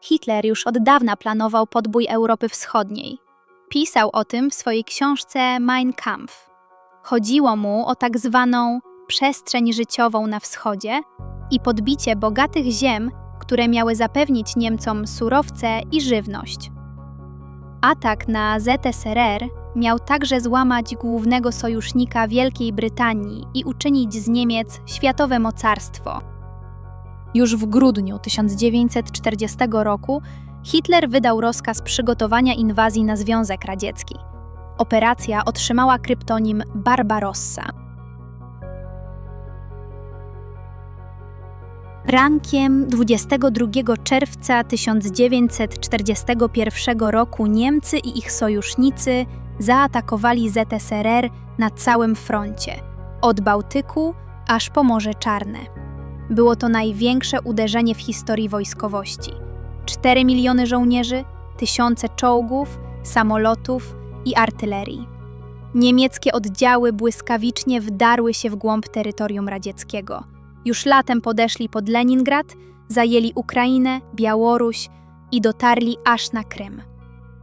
Hitler już od dawna planował podbój Europy Wschodniej. Pisał o tym w swojej książce Mein Kampf. Chodziło mu o tak zwaną przestrzeń życiową na wschodzie i podbicie bogatych ziem, które miały zapewnić Niemcom surowce i żywność. Atak na ZSRR miał także złamać głównego sojusznika Wielkiej Brytanii i uczynić z Niemiec światowe mocarstwo. Już w grudniu 1940 roku Hitler wydał rozkaz przygotowania inwazji na Związek Radziecki. Operacja otrzymała kryptonim Barbarossa. Rankiem 22 czerwca 1941 roku Niemcy i ich sojusznicy zaatakowali ZSRR na całym froncie, od Bałtyku aż po Morze Czarne. Było to największe uderzenie w historii wojskowości. 4 miliony żołnierzy, tysiące czołgów, samolotów i artylerii. Niemieckie oddziały błyskawicznie wdarły się w głąb terytorium radzieckiego. Już latem podeszli pod Leningrad, zajęli Ukrainę, Białoruś i dotarli aż na Krym.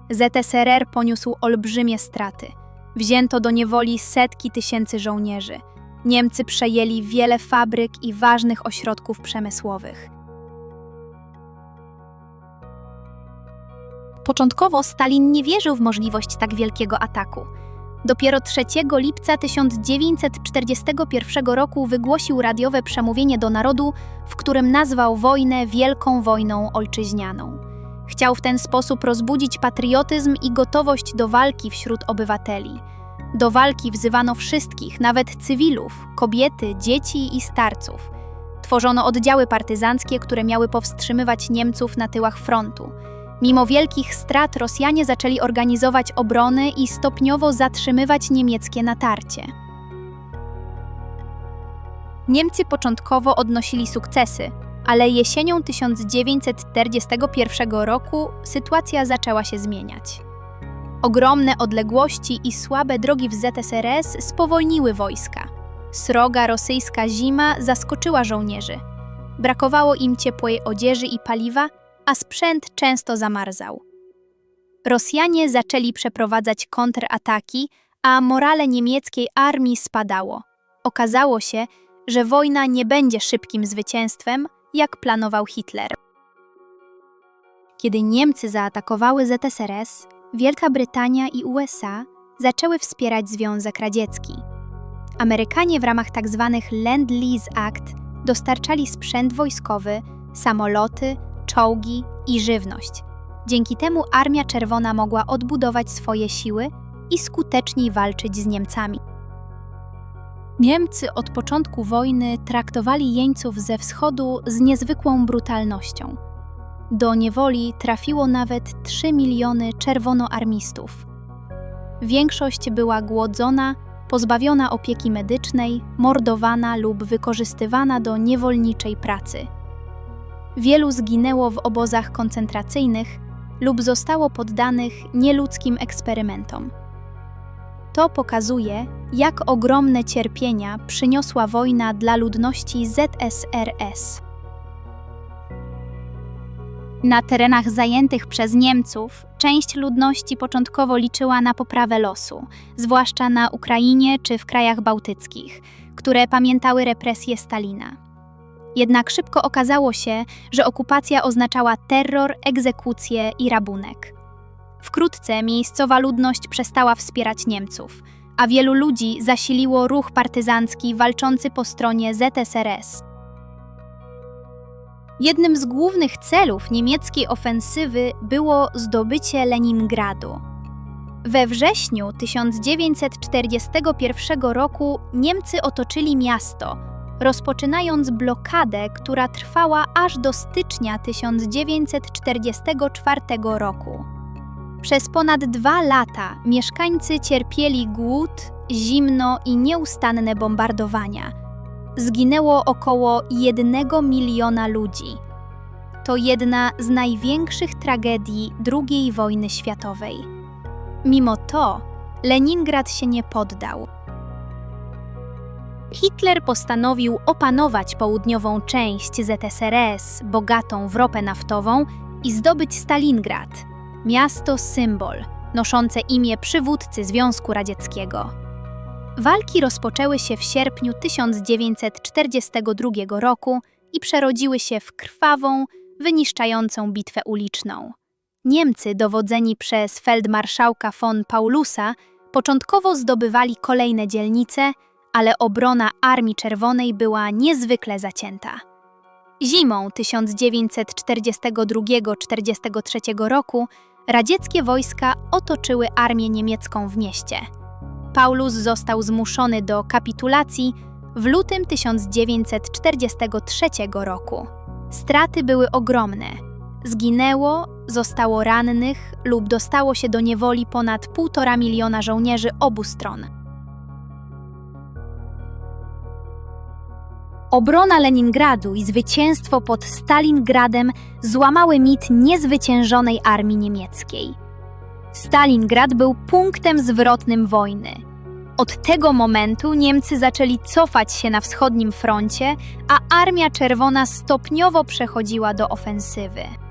ZSRR poniósł olbrzymie straty. Wzięto do niewoli setki tysięcy żołnierzy. Niemcy przejęli wiele fabryk i ważnych ośrodków przemysłowych. Początkowo Stalin nie wierzył w możliwość tak wielkiego ataku. Dopiero 3 lipca 1941 roku wygłosił radiowe przemówienie do narodu, w którym nazwał wojnę Wielką Wojną Ojczyźnianą. Chciał w ten sposób rozbudzić patriotyzm i gotowość do walki wśród obywateli. Do walki wzywano wszystkich, nawet cywilów, kobiety, dzieci i starców. Tworzono oddziały partyzanckie, które miały powstrzymywać Niemców na tyłach frontu. Mimo wielkich strat Rosjanie zaczęli organizować obrony i stopniowo zatrzymywać niemieckie natarcie. Niemcy początkowo odnosili sukcesy, ale jesienią 1941 roku sytuacja zaczęła się zmieniać. Ogromne odległości i słabe drogi w ZSRS spowolniły wojska. Sroga rosyjska zima zaskoczyła żołnierzy. Brakowało im ciepłej odzieży i paliwa, a sprzęt często zamarzał. Rosjanie zaczęli przeprowadzać kontrataki, a morale niemieckiej armii spadało. Okazało się, że wojna nie będzie szybkim zwycięstwem, jak planował Hitler. Kiedy Niemcy zaatakowały ZSRS, Wielka Brytania i USA zaczęły wspierać Związek Radziecki. Amerykanie w ramach tzw. Land-Lease Act dostarczali sprzęt wojskowy, samoloty, czołgi i żywność. Dzięki temu Armia Czerwona mogła odbudować swoje siły i skuteczniej walczyć z Niemcami. Niemcy od początku wojny traktowali jeńców ze wschodu z niezwykłą brutalnością. Do niewoli trafiło nawet 3 miliony czerwonoarmistów. Większość była głodzona, pozbawiona opieki medycznej, mordowana lub wykorzystywana do niewolniczej pracy. Wielu zginęło w obozach koncentracyjnych lub zostało poddanych nieludzkim eksperymentom. To pokazuje, jak ogromne cierpienia przyniosła wojna dla ludności ZSRS. Na terenach zajętych przez Niemców część ludności początkowo liczyła na poprawę losu, zwłaszcza na Ukrainie czy w krajach bałtyckich, które pamiętały represje Stalina. Jednak szybko okazało się, że okupacja oznaczała terror, egzekucje i rabunek. Wkrótce miejscowa ludność przestała wspierać Niemców, a wielu ludzi zasiliło ruch partyzancki walczący po stronie ZSRS. Jednym z głównych celów niemieckiej ofensywy było zdobycie Leningradu. We wrześniu 1941 roku Niemcy otoczyli miasto, rozpoczynając blokadę, która trwała aż do stycznia 1944 roku. Przez ponad dwa lata mieszkańcy cierpieli głód, zimno i nieustanne bombardowania. Zginęło około jednego miliona ludzi. To jedna z największych tragedii II wojny światowej. Mimo to Leningrad się nie poddał. Hitler postanowił opanować południową część ZSRS, bogatą w ropę naftową, i zdobyć Stalingrad, miasto symbol, noszące imię przywódcy Związku Radzieckiego. Walki rozpoczęły się w sierpniu 1942 roku i przerodziły się w krwawą, wyniszczającą bitwę uliczną. Niemcy, dowodzeni przez feldmarszałka von Paulusa, początkowo zdobywali kolejne dzielnice, ale obrona Armii Czerwonej była niezwykle zacięta. Zimą 1942-43 roku radzieckie wojska otoczyły armię niemiecką w mieście. Paulus został zmuszony do kapitulacji w lutym 1943 roku. Straty były ogromne. Zginęło, zostało rannych lub dostało się do niewoli ponad 1,5 miliona żołnierzy obu stron. Obrona Leningradu i zwycięstwo pod Stalingradem złamały mit niezwyciężonej armii niemieckiej. Stalingrad był punktem zwrotnym wojny. Od tego momentu Niemcy zaczęli cofać się na wschodnim froncie, a Armia Czerwona stopniowo przechodziła do ofensywy.